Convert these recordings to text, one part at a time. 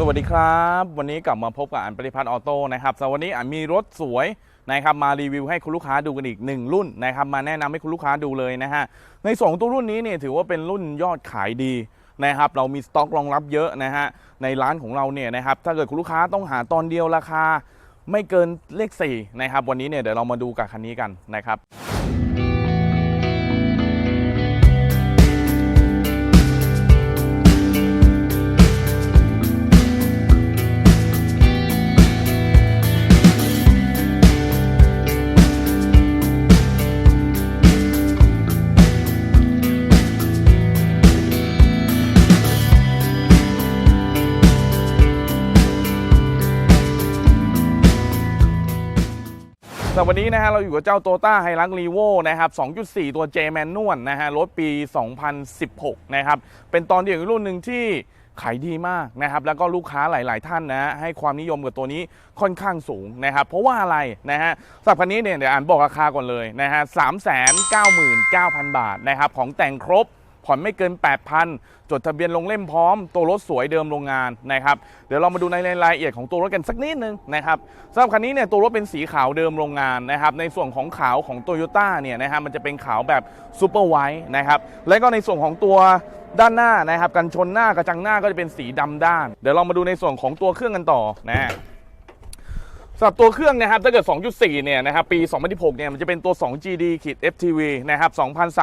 สวัสดีครับ วันนี้กลับมาพบกับอันปริพัฒน์ออโต้นะครับสวันนี้อันมีรถสวยนะครับมารีวิวให้คุณลูกค้าดูกันอีกหนึ่งรุ่นนะครับมาแนะนำให้คุณลูกค้าดูเลยนะฮะในสองตัวรุ่นนี้เนี่ยถือว่าเป็นรุ่นยอดขายดีนะครับเรามีสต็อกรองรับเยอะนะฮะในร้านของเราเนี่ยนะครับถ้าเกิดคุณลูกค้าต้องหาตอนเดียวราคา ไม่เกินเลข4นะครับวันนี้เนี่ยเดี๋ยวเรามาดูกับคันนี้กันนะครับ วันนี้นะฮะเราอยู่กับเจ้า Toyota h i l u x r e v o นะครับ 2.4 ตัว J Manual นะฮะรถปี 2016 นะครับ เป็นตอนเดียวรุ่นหนึ่งที่ขายดีมากนะครับ แล้วก็ลูกค้าหลาย ๆ ท่านนะฮะให้ความนิยมกับตัวนี้ค่อนข้างสูงนะครับ เพราะว่าอะไรนะฮะสำหรับคันนี้เนี่ยเดี๋ยวอ่านบอกราคาก่อนเลยนะฮะ399,000บาทนะครับของแต่งครบ ผ่อนไม่เกิน 8,000 จดทะเบียนลงเล่มพร้อม ตัวรถสวยเดิมโรงงานนะครับ เดี๋ยวเรามาดูในรายละเอียดของตัวรถกันสักนิดนึงนะครับสำหรับคันนี้เนี่ยตัวรถเป็นสีขาวเดิมโรงงานนะครับ ในส่วนของขาวของโตโยต้าเนี่ยนะฮะมันจะเป็นขาวแบบซูเปอร์ไวท์นะครับ แล้วก็ในส่วนของตัวด้านหน้านะครับ กันชนหน้ากระจังหน้าก็จะเป็นสีดำด้าน เดี๋ยวเรามาดูในส่วนของตัวเครื่องกันต่อนะ สำหรับตัวเครื่องนะครับถ้าเกิด 2.4 เนี่ยนะครับปี 2016 เนี่ยมันจะเป็นตัว 2 GD ขีด FTV นะครับ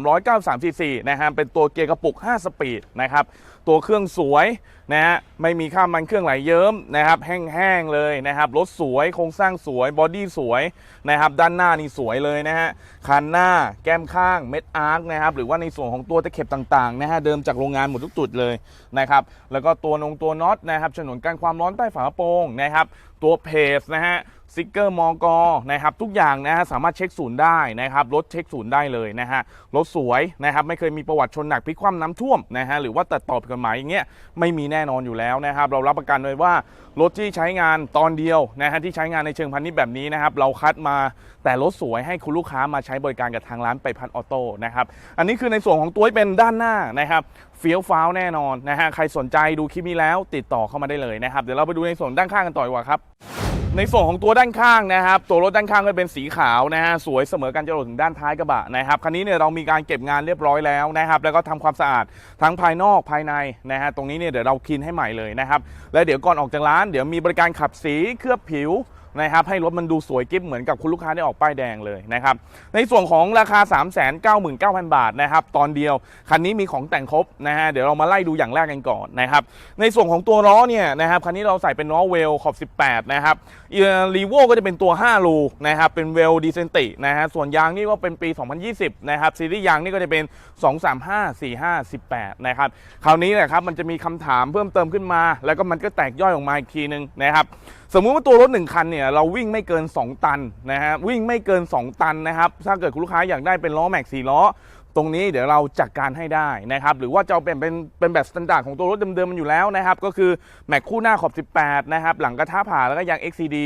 2,393 cc นะฮะเป็นตัวเกียร์กระปุก 5 สปีดนะครับ ตัวเครื่องสวยนะฮะไม่มีค่ามันเครื่องไหลเยิ้มนะครับแห้งๆเลยนะครับรถสวยโครงสร้างสวยบอดี้สวยนะครับด้านหน้านี่สวยเลยนะฮะคันหน้าแก้มข้างเม็ดอาร์คนะครับหรือว่าในส่วนของตัวตะเข็บต่างๆนะฮะเดิมจากโรงงานหมดทุกจุดเลยนะครับแล้วก็ตัวนงตัวน็อตนะครับฉนวนกันความร้อนใต้ฝากระโปรงนะครับตัวเพจนะฮะสติกเกอร์มอกอนะครับทุกอย่างนะฮะสามารถเช็คศูนย์ได้นะครับรถเช็คศูนย์ได้เลยนะฮะรถสวยนะครับไม่เคยมีประวัติชนหนักพลิกคว่ำน้ำท่วมนะฮะหรือว่าตัดต่อผิดกฎหมายอย่างเงี้ยไม่มีแน่นอนอยู่แล้วนะครับเรารับประกันเลยว่ารถที่ใช้งานตอนเดียวนะฮะที่ใช้งานในเชิงพาณิชย์แบบนี้นะครับเราคัดมาแต่รถสวยให้คุณลูกค้ามาใช้บริการกับทางร้านไปพันออโต้นะครับอันนี้คือในส่วนของตัวเป็นด้านหน้านะครับเฟี้ยวฟ้าวแน่นอนนะฮะใครสนใจดูคลิปนี้แล้วติดต่อเข้ามาได้เลยนะครับเดี๋ยวเราไปดูในส่วนด้านข้างกันต่อดีกว่าครับ ในส่วนของตัวด้านข้างนะครับ ตัวรถด้านข้างก็เป็นสีขาวนะฮะสวยเสมอกันจรดถึงด้านท้ายกระบะนะครับคันนี้เนี่ยเรามีการเก็บงานเรียบร้อยแล้วนะครับ แล้วก็ทำความสะอาดทั้งภายนอกภายในนะฮะตรงนี้เนี่ยเดี๋ยวเราคลีนให้ใหม่เลยนะครับ แล้วเดี๋ยวก่อนออกจากร้านเดี๋ยวมีบริการขับสีเคลือบผิว นะครับให้รถมันดูสวยกิ๊บเหมือนกับคุณลูกค้าได้ออกป้ายแดงเลยนะครับในส่วนของราคา 399,000 บาทนะครับตอนเดียว คันนี้มีของแต่งครบนะฮะเดี๋ยวเรามาไล่ดูอย่างแรกกันก่อนนะครับในส่วนของตัวล้อเนี่ยนะครับคันนี้เราใส่เป็นล้อเวลขอบ 18 นะครับรีโวก็จะเป็นตัว 5 รูนะครับเป็นเวลดีเซนตินะฮะส่วนยางนี่ก็เป็นปี 2020 นะครับซีรีส์ยางนี่ก็จะเป็น 235 45 18 นะครับคราวนี้แหละครับมันจะมีคำถามเพิ่มเติมขึ้นมา แล้วก็มันก็แตกย่อยออกมาอีกทีนึงนะครับสมมุติว่าตัวรถ1คันเนี่ยเราวิ่งไม่เกิน 2 ตันนะฮะวิ่งไม่เกิน 2 ตันนะครับถ้าเกิดคุณลูกค้าอยากได้เป็นล้อแม็กซี่ล้อ ตรงนี้เดี๋ยวเราจัดการให้ได้นะครับหรือว่าจะเอาเป็นเป็นเป็นแบบสแตนดาร์ดของตัวรถเดิมๆมันอยู่แล้วนะครับก็คือแม็กคู่หน้าขอบ 18 นะครับหลังกระทะผ่าแล้วก็ยาง XCD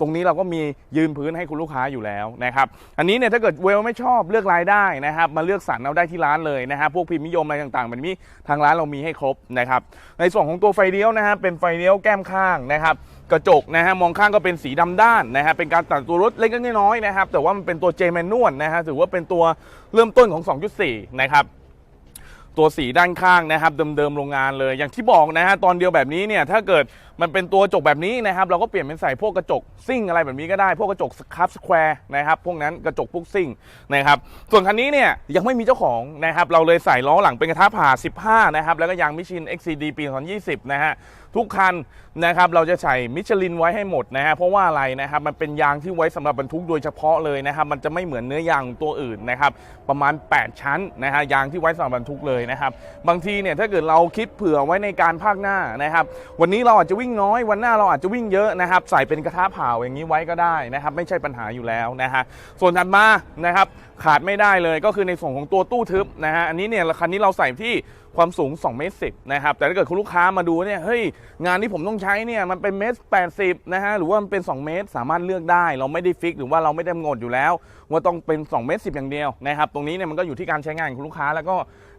ตรงนี้เราก็มียืนพื้นให้คุณลูกค้าอยู่แล้วนะครับอันนี้เนี่ยถ้าเกิดเวลไม่ชอบเลือกรายได้นะครับมาเลือกสรรเอาได้ที่ร้านเลยนะครับพวกพิมพ์นิยมอะไรต่างๆแบบนี้ทางร้านเรามีให้ครบนะครับในส่วนของตัวไฟเลี้ยวนะฮะเป็นไฟเลี้ยวแก้มข้างนะครับกระจกนะฮะมองข้างก็เป็นสีดำด้านนะฮะเป็นการตัดตัวรถเล็กๆน้อยๆนะครับแต่ว่ามันเป็นตัวเจแมนนวลนะฮะถือว่าเป็นตัวเริ่มต้นของ 2.4 นะครับตัวสีด้านข้างนะครับเดิมๆโรงงานเลย อย่างที่บอกนะฮะตอนเดียวแบบนี้เนี่ยถ้าเกิด มันเป็นตัวกระจกแบบนี้นะครับ เราก็เปลี่ยนเป็นใส่พวกกระจกซิ่งอะไรแบบนี้ก็ได้ พวกกระจกคับสแควร์นะครับ พวกนั้นกระจกพวกซิ่งนะครับ ส่วนคันนี้เนี่ยยังไม่มีเจ้าของนะครับ เราเลยใส่ล้อหลังเป็นกระทะผ่า 15 นะครับ แล้วก็ยางมิชิน XCD ปี 2020 นะฮะ ทุกคันนะครับ เราจะใส่มิชลินไว้ให้หมดนะฮะ เพราะว่าอะไรนะครับ มันเป็นยางที่ไว้สำหรับบรรทุกโดยเฉพาะเลยนะครับ มันจะไม่เหมือนเนื้อยางตัวอื่นนะครับ ประมาณ 8 ชั้นนะฮะ ยางที่ไว้สำหรับบรรทุกเลยนะครับ บางทีเนี่ยถ้าเกิดเราคิดเผื่อไว้ในการภาคหน้านะครับ วันนี้เราอาจจะวิ่งน้อยวันหน้าเราอาจจะวิ่งเยอะนะครับ ใส่เป็นกระทะเผาอย่างนี้ไว้ก็ได้นะครับ ไม่ใช่ปัญหาอยู่แล้วนะฮะส่วนถัดมานะครับขาดไม่ได้เลยก็คือในส่วนของตัวตู้ทึบนะฮะอันนี้เนี่ยคันนี้เราใส่ที่ความสูง2เมตรสินะครับแต่ถ้าเกิดคุณลูกค้ามาดูเนี่ยเฮ้ยงานที่ผมต้องใช้เนี่ยมันเป็นเมตรแปดสิบนะฮะหรือว่ามันเป็น 2 เมตรสามารถเลือกได้ เราไม่ได้ฟิกหรือว่าเราไม่ได้กำหนดอยู่แล้ว ว่าต้องเป็น 2 เมตรสิอย่างเดียวนะครับตรงนี้เนี่ยมันก็อยู่ที่การใช้งานของคุณลูกค้า แล้วก็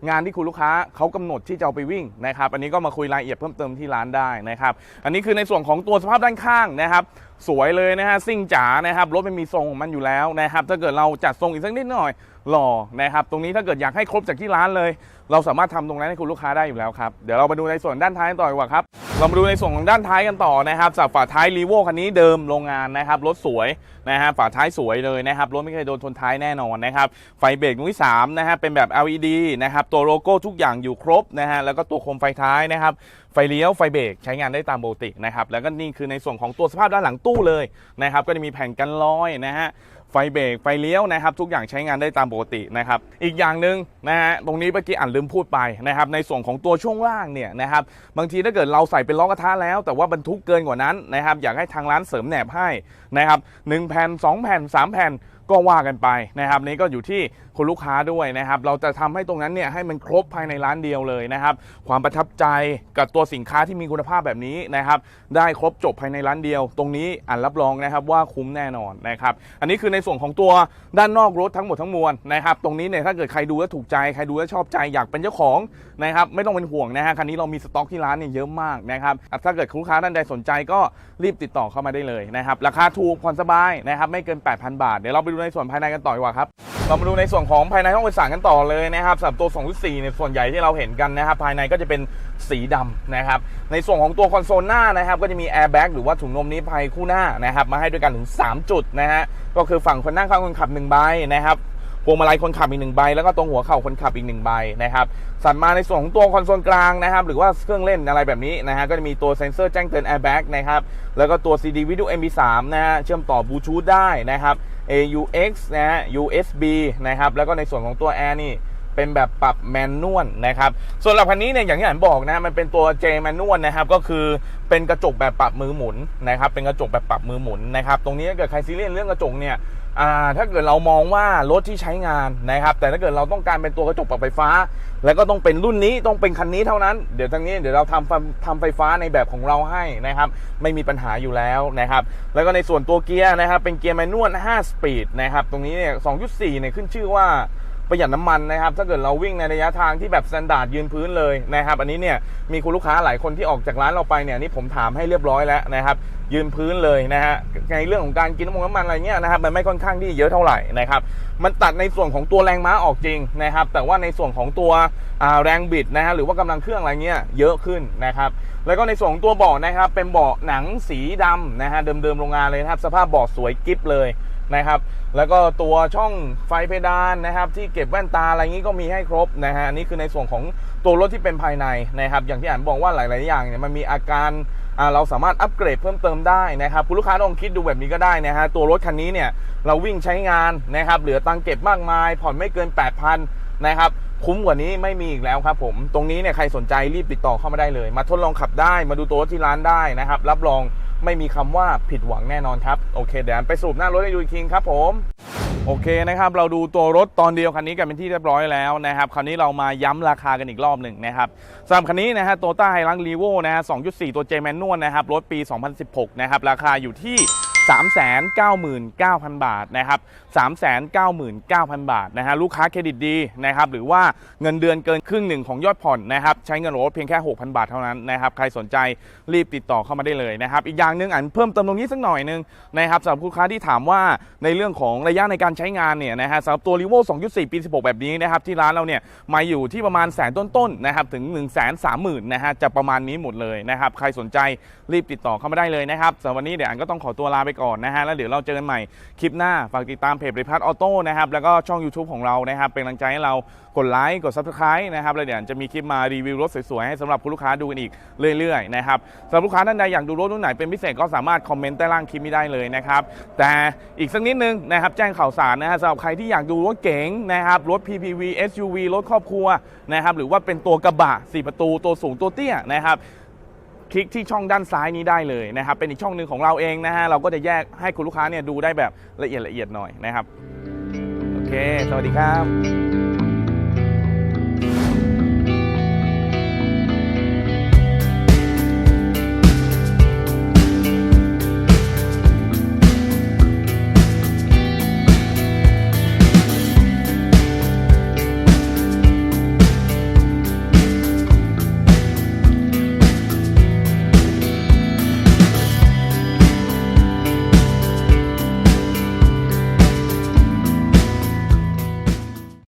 งานที่คุณลูกค้าเขากำหนดที่จะเอาไปวิ่งนะครับอันนี้ก็มาคุยรายละเอียดเพิ่มเติมที่ร้านได้นะครับอันนี้คือในส่วนของตัวสภาพด้านข้างนะครับ สวยเลยนะฮะซิ่งจ๋านะครับรถมันมีทรงของมันอยู่แล้วนะครับถ้าเกิดเราจัดทรงอีกสักนิดหน่อยหล่อนะครับตรงนี้ถ้าเกิดอยากให้ครบจากที่ร้านเลย เราสามารถทำตรงนั้นให้คุณลูกค้าได้อยู่แล้วครับเดี๋ยวเรามาดูในส่วนด้านท้ายต่อดีกว่าครับ เรามาดูในส่วนของด้านท้ายกันต่อนะครับจากฝาท้ายรีโวคันนี้เดิมโรงงานนะครับรถสวยนะฮะฝาท้ายสวยเลยนะครับรถไม่เคยโดนชนท้ายแน่นอนนะครับไฟเบรกดวงที่3นะฮะเป็นแบบ LED นะครับตัวโลโก้ทุกอย่างอยู่ครบนะฮะแล้วก็ตัวโคมไฟท้ายนะครับไฟเลี้ยวไฟเบรกใช้งานได้ตามปกตินะครับแล้วก็นี่คือในส่วนของตัวสภาพด้านหลังตู้เลยนะครับก็จะมีแผ่นกันลอยนะฮะ ไฟเบรกไฟเลี้ยวนะครับ ทุกอย่างใช้งานได้ตามปกตินะครับ อีกอย่างหนึ่งนะฮะตรงนี้เมื่อกี้อ่านลืมพูดไปนะครับ ในส่วนของตัวช่วงล่างเนี่ยนะครับบางทีถ้าเกิดเราใส่เป็นล้อกระทะแล้ว แต่ว่าบรรทุกเกินกว่านั้นนะครับ อยากให้ทางร้านเสริมแหนบให้นะครับหนึ่งแผ่นสองแผ่นสามแผ่นก็ว่ากันไปนะครับนี่ก็อยู่ที่ คุณลูกค้าด้วยนะครับเราจะทำให้ตรงนั้นเนี่ยให้มันครบภายในร้านเดียวเลยนะครับความประทับใจกับตัวสินค้าที่มีคุณภาพแบบนี้นะครับได้ครบจบภายในร้านเดียว ตรงนี้อ่านรับรองนะครับว่าคุ้มแน่นอนนะครับอันนี้คือในส่วนของตัวด้านนอกรถทั้งหมดทั้งมวลนะครับตรงนี้เนี่ยถ้าเกิดใครดูแล้วถูกใจใครดูแล้วชอบใจอยากเป็นเจ้าของนะครับไม่ต้องเป็นห่วงนะฮะคันนี้เรามีสต็อกที่ร้านเนี่ยเยอะมากนะครับถ้าเกิดคุณลูกค้าท่านใดสนใจก็รีบติดต่อเข้ามาได้เลยนะครับราคาถูกผ่อนสบายนะครับไม่เกิน 8,000 บาท เดี๋ยวเราไปดูในส่วนภายในกันต่อดีกว่าครับ เรามาดูในส่วนของภายในห้องโดยสารกันต่อเลยนะครับสำหรับตัว2.4เนี่ยส่วนใหญ่ที่เราเห็นกันนะครับ ภายในก็จะเป็นสีดำนะครับ ในส่วนของตัวคอนโซลหน้านะครับ ก็จะมีแอร์แบ็กหรือว่าถุงนมนิรภัยคู่หน้านะครับ มาให้ด้วยกันถึง 3 จุดนะฮะก็คือฝั่งคนนั่งข้างคนขับ1ใบนะครับ พวงมาลัยคนขับอีกหนึ่งใบ แล้วก็ตรงหัวเข่าคนขับอีกหนึ่งใบนะครับสัตว์มาในส่วนของตัวคอนโซลกลางนะครับ หรือว่าเครื่องเล่นอะไรแบบนี้นะฮะก็จะมีตัวเซ็นเซอร์แจ้งเตือน airbag นะครับแล้วก็ตัว CD Video MP3 นะฮะเชื่อมต่อบลูทูธได้นะครับ AUX นะฮะ USB นะครับแล้วก็ในส่วนของตัวแอร์นี่เป็นแบบปรับแมนนวลนะครับ ส่วนหรับคันนี้เนี่ยอย่างที่อ่านบอกนะมันเป็นตัว J แมนนวลนะครับก็คือเป็นกระจกแบบปรับมือหมุนนะครับเป็นกระจกแบบปรับมือหมุนนะครับตรงนี้ถ้าเกิดใครซีเรียสเรื่องกระจกเนี่ย ถ้าเกิดเรามองว่ารถที่ใช้งานนะครับ แต่ถ้าเกิดเราต้องการเป็นตัวกระจกปรับไฟฟ้า แล้วก็ต้องเป็นรุ่นนี้ต้องเป็นคันนี้เท่านั้น เดี๋ยวทางนี้เดี๋ยวเราทำทำไฟฟ้าในแบบของเราให้นะครับ ไม่มีปัญหาอยู่แล้วนะครับ แล้วก็ในส่วนตัวเกียร์นะครับ เป็นเกียร์แมนนวล5สปีดนะครับ ตรงนี้เนี่ย2.4เนี่ยขึ้นชื่อว่า ประหยัดน้ำมันนะครับ ถ้าเกิดเราวิ่งในระยะทางที่แบบสแตนดาร์ดยืนพื้นเลยนะครับ อันนี้เนี่ยมีคุณลูกค้าหลายคนที่ออกจากร้านเราไปเนี่ยนี่ผมถามให้เรียบร้อยแล้วนะครับ ยืนพื้นเลยนะฮะในเรื่องของการกินน้ำมันน้ำมันอะไรเงี้ยนะครับมันไม่ค่อนข้างที่เยอะเท่าไหร่นะครับมันตัดในส่วนของตัวแรงม้าออกจริงนะครับ แต่ว่าในส่วนของตัวแรงบิดนะฮะหรือว่ากำลังเครื่องอะไรเงี้ยเยอะขึ้นนะครับแล้วก็ในส่วนของตัวเบาะนะครับเป็นเบาะหนังสีดำนะฮะเดิมๆโรงงานเลยนะครับ สภาพเบาะสวยกิ๊บเลย นะครับ แล้วก็ตัวช่องไฟเพดานนะครับ ที่เก็บแว่นตาอะไรงี้ก็มีให้ครบนะฮะอันนี่คือในส่วนของตัวรถที่เป็นภายในนะครับ อย่างที่อ่านบอกว่าหลาย ๆ อย่างเนี่ยมันมีอาการเราสามารถอัปเกรดเพิ่มเติมได้นะครับคุณลูกค้าลองคิดดูแบบนี้ก็ได้นะฮะตัวรถคันนี้เนี่ยเราวิ่งใช้งานนะครับเหลือตังเก็บมากมาย ผ่อนไม่เกิน 8,000นะครับคุ้มกว่านี้ไม่มีอีกแล้วครับผม ตรงนี้เนี่ยใครสนใจรีบติดต่อเข้ามาได้เลย มาทดลองขับได้มาดูตัวรถที่ร้านได้นะครับ รับรอง ไม่มีคำว่าผิดหวังแน่นอนครับ โอเคเดี๋ยวไปสูบหน้ารถให้ดูอีกทีครับผมโอเคนะครับเราดูตัวรถตอนเดียวคันนี้กันเป็นที่เรียบร้อยแล้วนะครับคราวนี้เรามาย้ำราคากันอีกรอบหนึ่งนะครับสำหรับคันนี้นะฮะโตต้าไฮรังรีโวนะฮะ2.4 ตัวเจแมนนวลนะครับรถปี 2016 นะครับราคาอยู่ที่ 399,000 บาทนะครับ399,000 บาทนะฮะลูกค้าเครดิตดีนะครับหรือว่าเงินเดือนเกินครึ่งหนึ่งของยอดผ่อนนะครับใช้เงินรถเพียงแค่ 6,000 บาทเท่านั้นนะครับใครสนใจรีบติดต่อเข้ามาได้เลยนะครับอีกอย่างหนึ่งอันเพิ่มเติมตรงนี้สักหน่อยหนึงนะครับสำหรับลูกค้าที่ถามว่าในเรื่องของระยะในการใช้งานเนี่ยนะฮะสำหรับตัว r ีโว2.4 ปี 16 แบบนี้นะครับที่ร้านเราเนี่ยมาอยู่ที่ประมาณแสนต้นๆนะครับถึง 1 3 0 0 0 0นะฮะจะประมาณนี้หมดเลยนะครับใครสนใจรีบติดต่อเข้ามาได้เลยนะครับสำหรับวันนี้เดี๋ยวอันก็ต้องขอตัวลาไปก่อนนะฮะแล้วเดี๋ยวเราเจอกันใหม่คลิปหน้าฝากติดตามเพจบริพัตรออโต้นะครับแล้วก็ช่อง YouTube ของเรานะครับเป็นกำลังใจให้เรากดไลค์กด Subscribe นะครับแล้วเดี๋ยวจะมีคลิปมารีวิวรถสวยๆให้สำหรับคุณลูกค้าดูกันอีกเรื่อยๆนะครับสำหรับลูกค้าท่านใดอยากดูรถรุ่นไหนเป็นพิเศษก็สามารถคอมเมนต์ใต้ล่างคลิปนี้ได้เลยนะครับแต่อีกสักนิดนึงนะครับแจ้งข่าวสารนะฮะสำหรับใครที่อยากดูรถเก๋งนะครับรถ PPV SUV รถครอบครัวนะครับหรือว่าเป็นตัวกระบะ4ประตูตัวสูงตัวเตี้ยนะครับ คลิกที่ช่องด้านซ้ายนี้ได้เลยนะครับ เป็นอีกช่องหนึ่งของเราเองนะฮะ เราก็จะแยกให้คุณลูกค้าเนี่ยดูได้แบบละเอียดละเอียดหน่อยนะครับ โอเค สวัสดีครับ